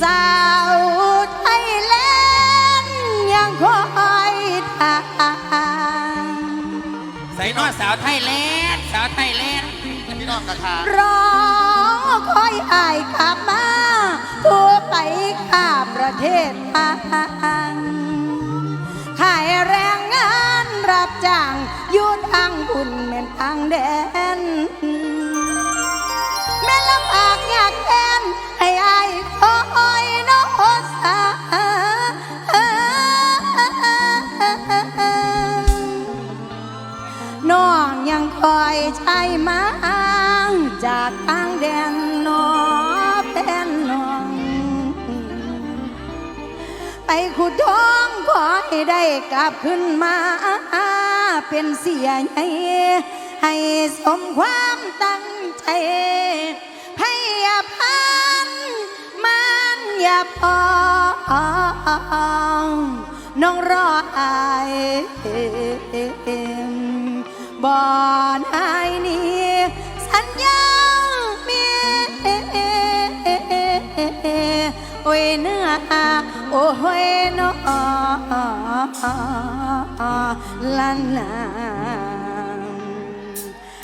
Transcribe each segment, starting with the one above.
สาวไทยแลนด์ยังคอยทางใส่นอสาวไทยแลนด์สาวไทยแลนด์พี่น้องกระทารอคอยอายกลับมาผู้ไปข้ามประเทศทางขายแรงงานรับจ้างอยู่ทางบุญเม่นทางแดน นให้อายคอยน้อสาน้องยังคอยใช้มาจากทางแดนนอเป็นน้อง ไปขุดท้องขอให้ได้กลับขึ้นมา เป็นเสียใหญ่ให้สมความตั้งใจ พยาพันมันอย่าพองน้องรออายบ่อนายนี้สัญญาเมีโอ้ยเนื้อโอ้ยน้อลันนา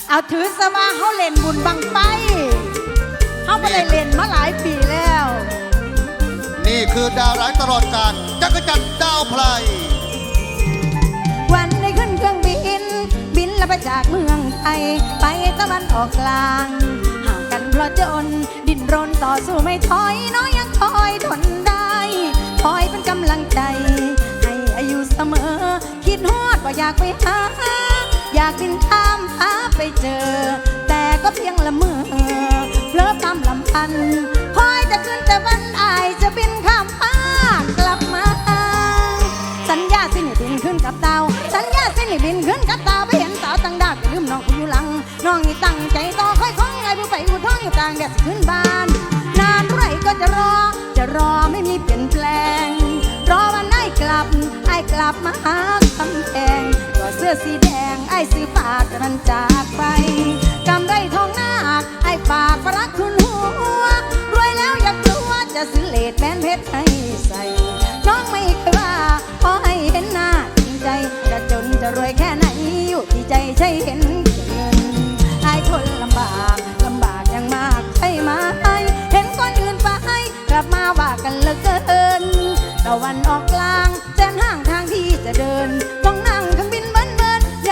เอาถือสว่าเขาเล่นบุญบังไฟ เขาไม่ได้เล่นมาหลายปีแล้ว นี่คือดาวร้ายตลอดกาลจักรจันทร์ดาวไพลวันได้ขึ้นเครื่องบิน บินแล้วไปจากเมืองไทยไปตะวันออกกลาง ห่างกันเพราะจน ดิ้นรนต่อสู้ไม่ถอย น้อยยังคอยทนได้คอยเป็นกำลังใจ ให้อายุเสมอ คิดฮอดว่าอยากไปหา อยากบินข้ามฟ้าไปเจอ แต่ก็เพียงละเมอ เลิตามลำพันคอยจะขึ้นแต่วันอายจะบินข้ามฟ้ากลับมา สัญญาสิหนี่บินขึ้นกับดาวสัญญาสิหนี่บินขึ้นกับดาวไปเห็นสาวต่างดาวอย่าลืมน้องคุณอยู่หลัง น้องนี่ตั้งใจต่อค่อยคล้องไงผู้ไปอุทท้องอยู่ต่างแดดสิขึ้นบ้าน นานไรก็จะรอ จะรอไม่มีเปลี่ยนแปลง รอวันไอ้กลับไอ้กลับมาหาคำแพง เสื้อสีแดงไอ้ซื้อฝากกันจากไปกำไรทองหน้าไอ้ฝากรักคุณหัว รวยแล้วอยากลัวจะซื้อเลดแบนเพชรให้ใส่น้องไม่เคยว่าขอให้เห็นหน้าจริงใจ จะจนจะรวยแค่ไหนอยู่ที่ใจใช่เห็นเงินไอ้ทนลำบากลำบากอย่างมากใช่ไหมเห็นคนอื่นไปกลับมาว่ากันเหลือเกินตะวันออกกลางแสนห่างทางที่จะเดินต้องนั่ง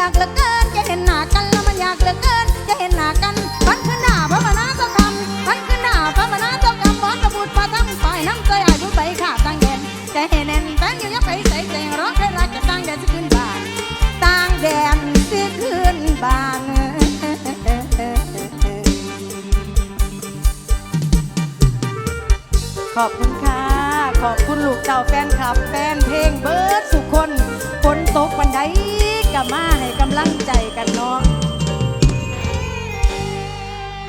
ากเหลือเกินจะเห็นหน้ากันแล้วมันอยากเหลือเกินจะเห็นหน้ากันพันขึ้นหน้าพระมนาเจ้าคำพันขึ้นหน้าพระมนาเจ้ากำบอสบุตรมาทั้งฝ่ายน้ำใจอายผู้ไปขาดตั้งแดนใจให้แน่นแฟนอยู่ยังไปใส่ใจร้องให้รักจะตั้งแดนสิขึ้นบ้านตั้งแดนสิขึ้นบ้านขอบคุณค่ะ ขอบคุณลูกเจ้าแฟนคลับ แฟนเพลงเบิร์ดสุขคนฝนตกวันใด ก็มาให้กำลังใจกันเนาะ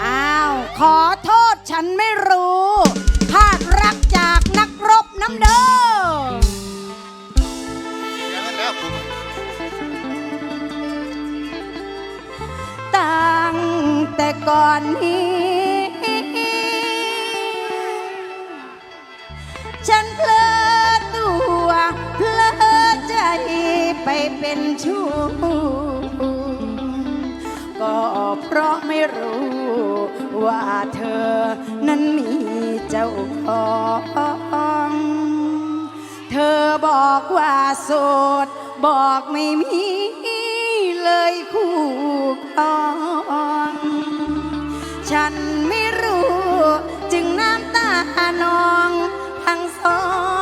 อ้าว ขอโทษฉันไม่รู้พลาดรักจากนักรบน้ำเด้ออย่างแตั้งแต่ก่อนนี้ฉัน สดบอกไม่มีเลยคู่ครอง ฉันไม่รู้จึงน้ำตานองทั้งสอง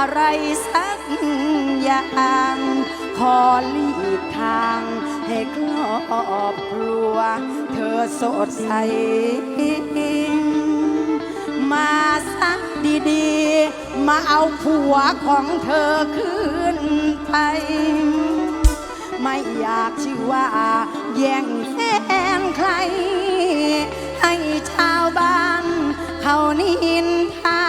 อะไรสักอย่าง ขอหลีกทางให้ครอบครัว เธอสดใส มาสักดีๆ มาเอาผัวของเธอคืนไป ไม่อยากชื่อว่า แย่งแฟนใคร ให้ชาวบ้าน เขานินทา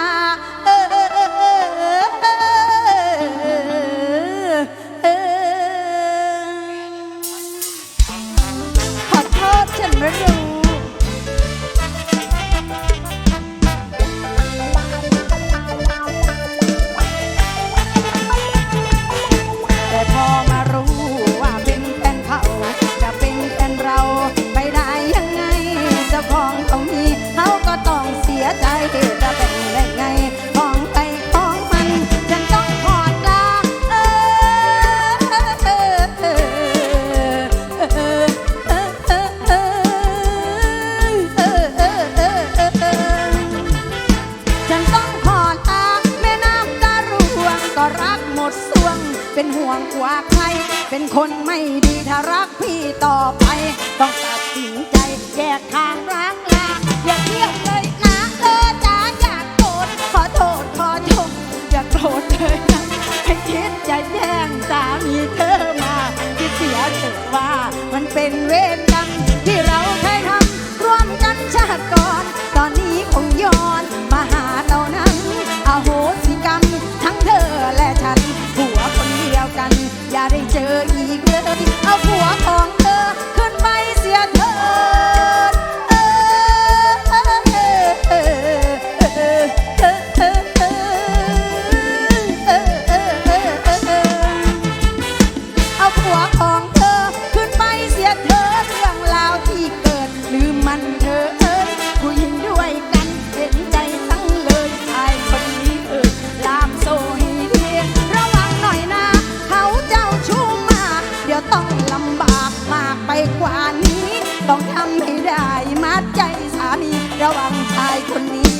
คนไม่ดี อีกเลย เอาผัวของายคนนี้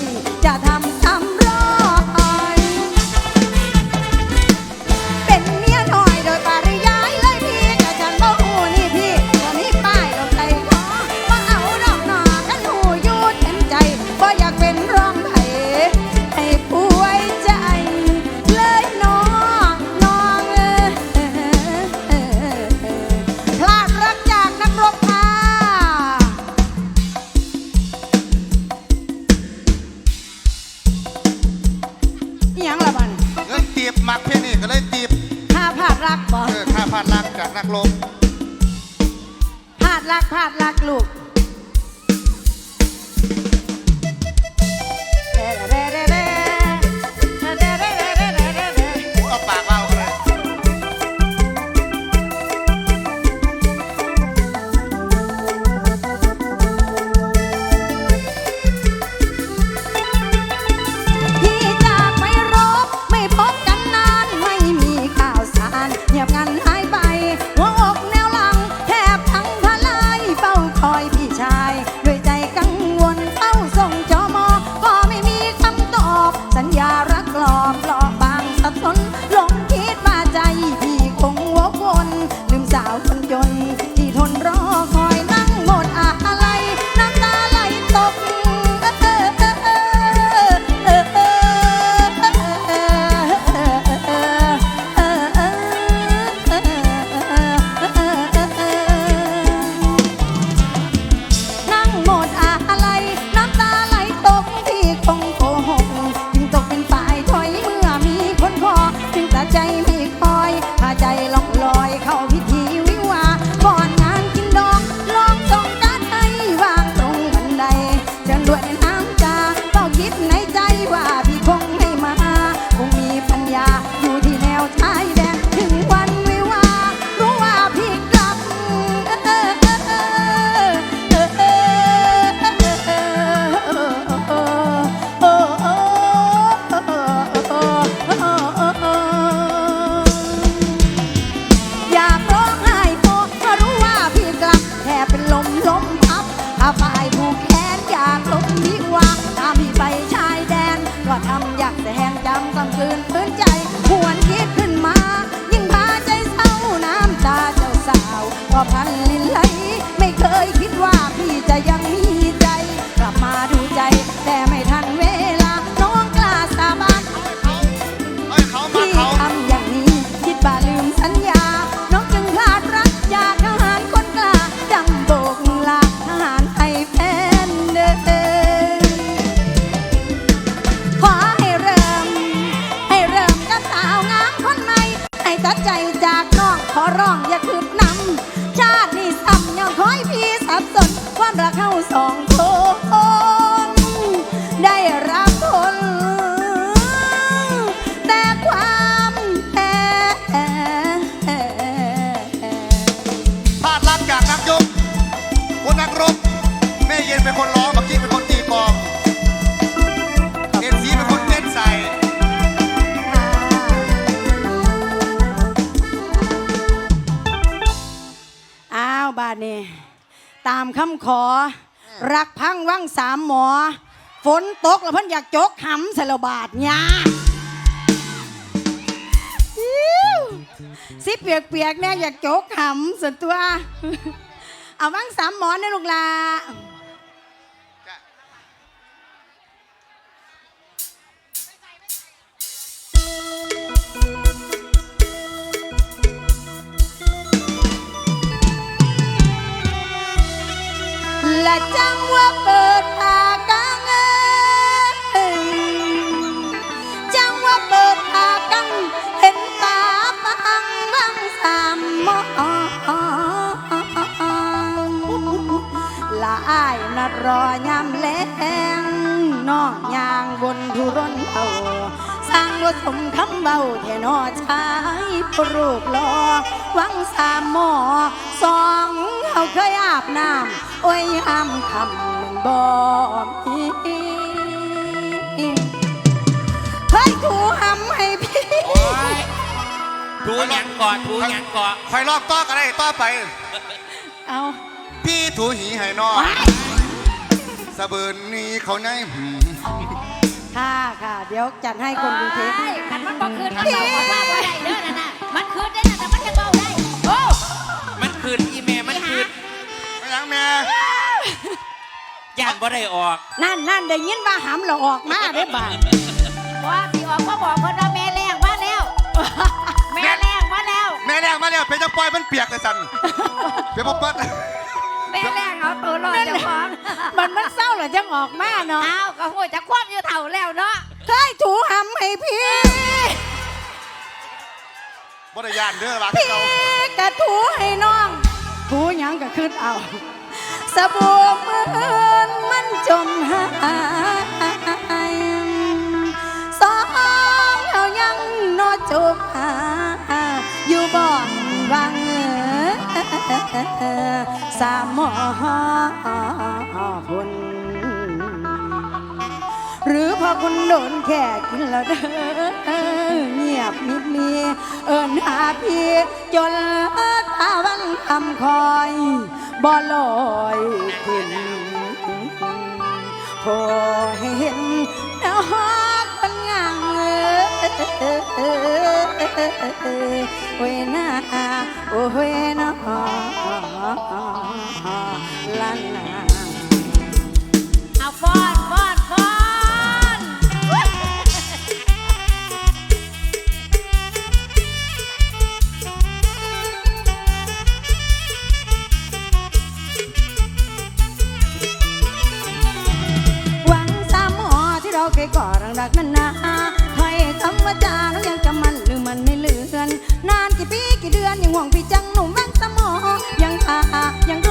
ำขอ รักพังว่างสามหมอ ฝนตกแล้วเพิ่นอยากจกหำใส่ระบาดยาอิ๊วสิเปียกๆเนี่ยอยากจกหำส่วนตัว เอาว่างสามหมอเนี่ยลูกหลา ละจังว่าเปิดผากางเอ้ยจังว่าเปิดผากังเห็นตาฟังวังสามมองละอายนัดรอยามแลงนองยางบนทุรนเอาสร้างว่าสมคำเบาแท่นอชายปรูปรอวังสามหมอสอง เขาเคยอาบน้ำโอ้ยยามคำมันบ่มีเคยถูหำให้พี่ โอ้ยดูหยังก่อนดูหยังก่อนคอยลอกต่อกันได้ต่อไป เอาพี่ถูหีให้น้องว้ายสะเบินนี้เขาในหืมค่ะค่ะ เดี๋ยวจัดให้คนกรุงเทพโอ้ยคันมันบ่คืนมันเบาว่าบ่ได้เด้อนั่นน่ะมันคืนได้น่ะแต่มันจะเบาได้ โอ้ มันคืนอีเมมันคืน ไม่ยังแม่ย่านบ่ได้ออกนั่นนั่นได้ยินว่าหำเราออกมาได้บ่าว่าสิออกก็บอกเพิ่นว่าแม่แรงมาแล้ว แม่แรงมาแล้วแม่แรงมาเนี่ยเป็นจังปล่อยมันเปียกเลยสันเปียกปั๊บแม่แรงเอาตัวรอดเจ้าของมันมันเศร้าเหรอจังออกมาเนาะอ้าวก็หัวจะคว่ำอยู่เท่าแล้วเนาะเคยถูหำให้พี่ บ่ได้ยานเด้อรักพี่เรากะถูให้น้องถู หยังก็ขึ้นเอาสบู่มือนมันจมหายสองเอายังนอจบหาอยู่บ่อนวังเออสามหมอพุ่น หรือพอคุณโดนแค่กินแล้วเด้อเงียบมิดมีเอิญหาพี่จนตาวันคำคอยบ่ลอยขึ้นพอให้เห็นน้องคนงามโอ้ยนาโอ้ยนาลันนาเอา รังรักนั้นนาให้คำว่าจาแล้วยังจะมันหรือมันไม่เลือน นานกี่ปีกี่เดือนยังห่วงพี่จังหนุ่มแว่งสมอยังอายัง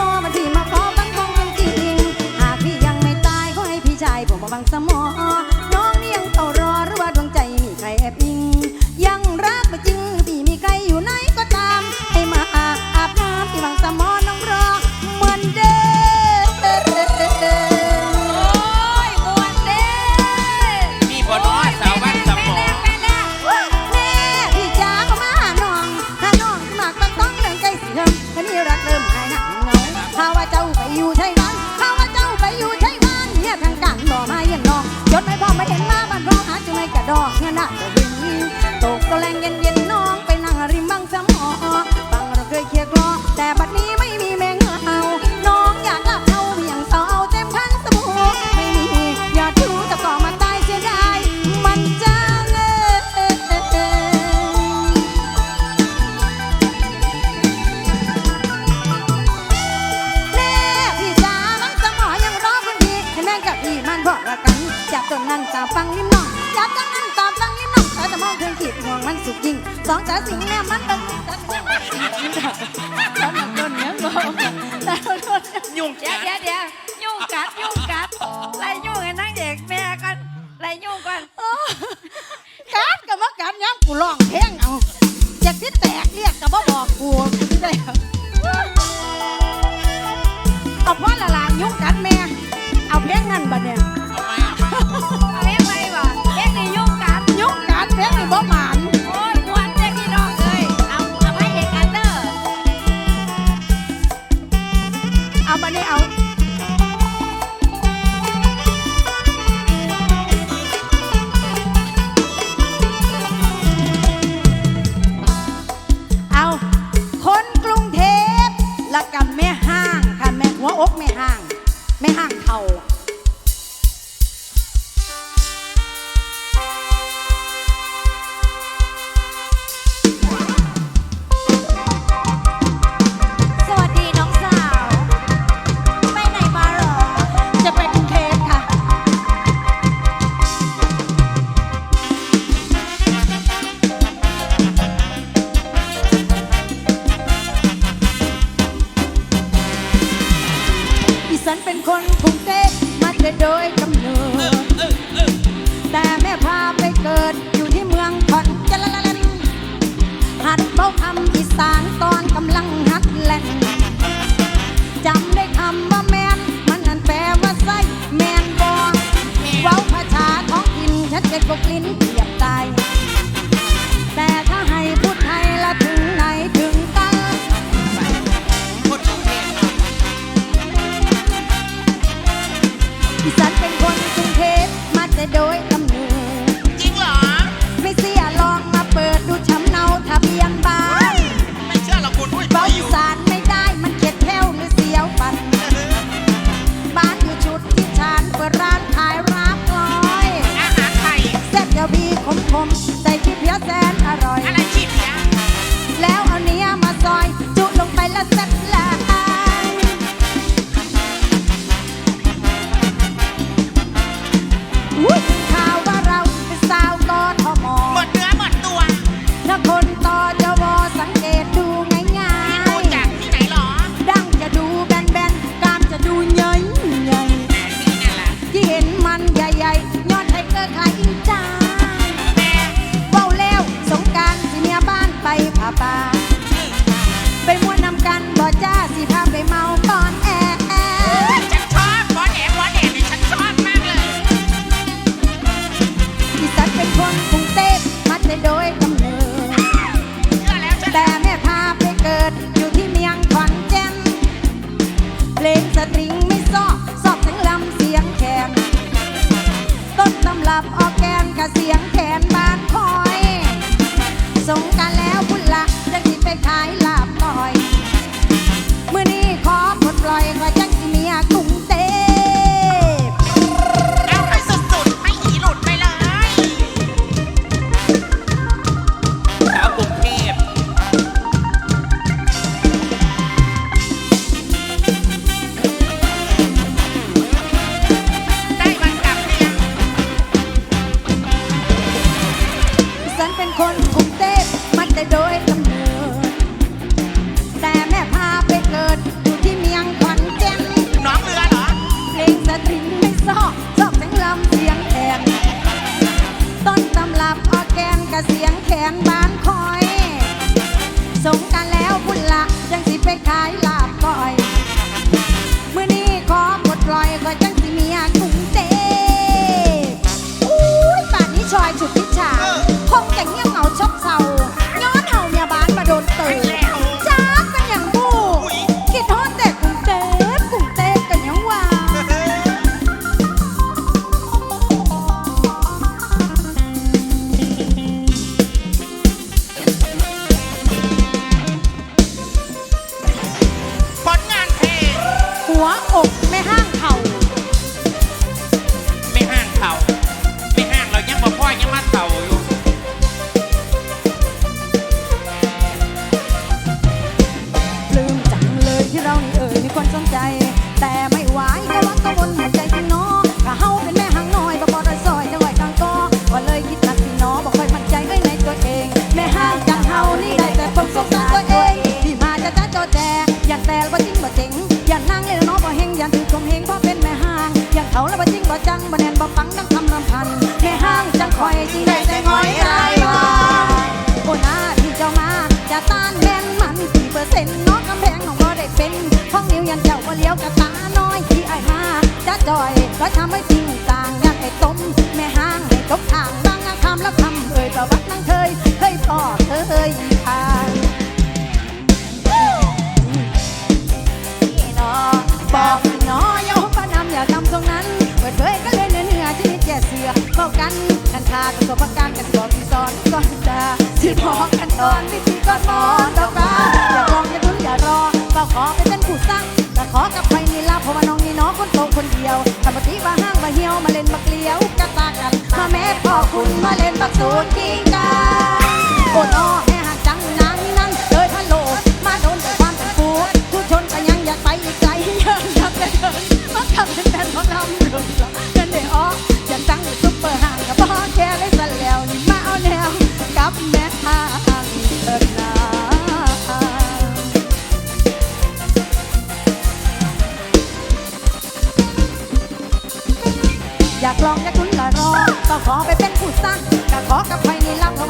กเรียกกับว่ Nagpo-clinic ังดังคำรำพันแม่ห้างจังคอยที่ได้แต่งอยรายวันโอนาที่เจ้ามาจะต้านแม่นมันกี่เปอร์เซ็นต์น้องกำแพงน้องก็ได้เป็นห้องนิ้วยันเจ้าว่าเลี้ยวกับตาน้อยที่ไอ้มาจะจ่อยก็ทำให้จริง ข้ากันกันทากันตัวพักกันกันสอนที่ซ้อนสอนจาที่พอกันตอนที่ที่ก่อนมอนดอกฟ้าอย่าลองอย่าดุนอย่ารอเฝ้าขอเป็นเส้นผู้สร้างแต่ขอกับใครนี่ลาเพราะว่าน้องนี่น้องคนโตคนเดียวทำปฏิว่าห้างมาเหี่ยวมาเล่นมาเกลียวกันตากันมาแม่พ่อคุณมาเล่นมาสูตรกิงกาโอนอ้อแม่หักจังนางนนั่นเลยพัโลมาโดนแต่ความเป็นผู้ผู้ชนก็ยังอยากไปอีกไกลเยอะนัเกินมาทำเป็นแฟนของำ ก็ขอไปเป็นผู้สร้างก็ขอกับใครนี่ลัำ